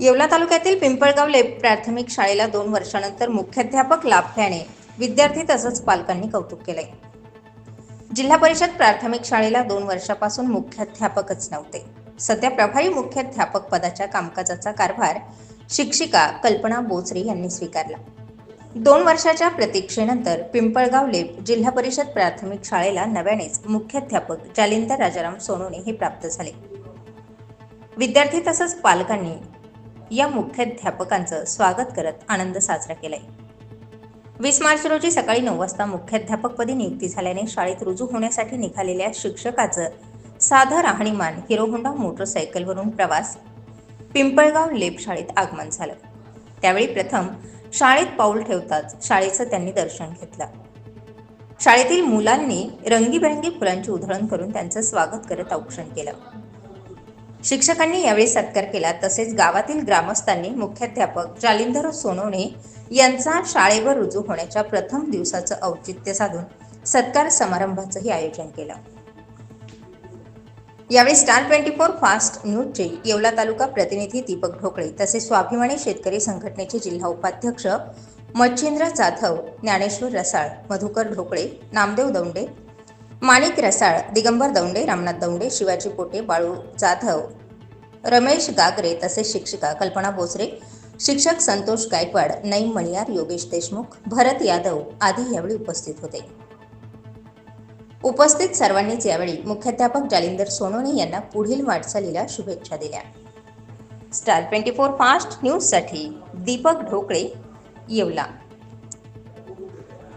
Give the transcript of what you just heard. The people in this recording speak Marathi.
येवला तालुक्यातील पिंपळगावले प्राथमिक शाळेला दोन वर्षानंतर मुख्याध्यापक लाभल्याने विद्यार्थी तसंच पालकांनी कौतुक केलंय. जिल्हा परिषद प्राथमिक शाळेला दोन वर्षापासून मुख्याध्यापकच नव्हते. सध्या प्रभारी मुख्याध्यापक पदाच्या कामकाजाचा कारभार शिक्षिका कल्पना बोचरे यांनी स्वीकारला. दोन वर्षाच्या प्रतीक्षेनंतर पिंपळगाव लेप जिल्हा परिषद प्राथमिक शाळेला नव्यानेच मुख्याध्यापक जालिंदर राजाराम सोनोने हे प्राप्त झाले. विद्यार्थी तसंच पालकांनी या मुख्याध्यापकांचं स्वागत करत आनंद साजरा केलाय. वीस मार्च रोजी सकाळी नऊ वाजता मुख्याध्यापकपदी नियुक्ती झाल्याने शाळेत रुजू होण्यासाठी निघालेल्या शिक्षकाचं साधं राहणीमान हिरो होंडा मोटरसायकलवरून प्रवास पिंपळगाव लेप शाळेत आगमन झालं. त्यावेळी प्रथम शाळेत पाऊल ठेवताच शाळेचं त्यांनी दर्शन घेतलं. शाळेतील मुलांनी रंगीबेरंगी फुलांची उधळण करून त्यांचं स्वागत करत औक्षण केलं. शिक्षकांनी यावेळी सत्कार केला. तसेच गावातील ग्रामस्थांनी मुख्याध्यापक जालिंदर सोनवणे यांचा शाळेवर रुजू होण्याच्या प्रथम दिवसाचं औचित्य साधून सत्कार समारंभाचंही आयोजन केलं. यावेळी स्टार ट्वेंटी फोर फास्ट न्यूजचे येवला तालुका प्रतिनिधी दीपक ढोकळे तसेच स्वाभिमानी शेतकरी संघटनेचे जिल्हा उपाध्यक्ष मच्छिंद्र जाधव ज्ञानेश्वर रसाळ मधुकर ढोकळे नामदेव दौंडे माणिक रसाळ दिगंबर दौंडे रामनाथ दौंडे शिवाजी पोटे बाळू जाधव रमेश गागरे तसेच शिक्षिका कल्पना बोचरे शिक्षक संतोष गायकवाड नईम मणियार योगेश देशमुख भरत यादव आदी यावेळी उपस्थित होते. उपस्थित सर्वांनीच यावेळी मुख्याध्यापक जालिंदर सोनोने यांना पुढील वाटचालीला शुभेच्छा दिल्या. स्टार ट्वेंटी फोर फास्ट न्यूजसाठी दीपक ढोकळे येवला.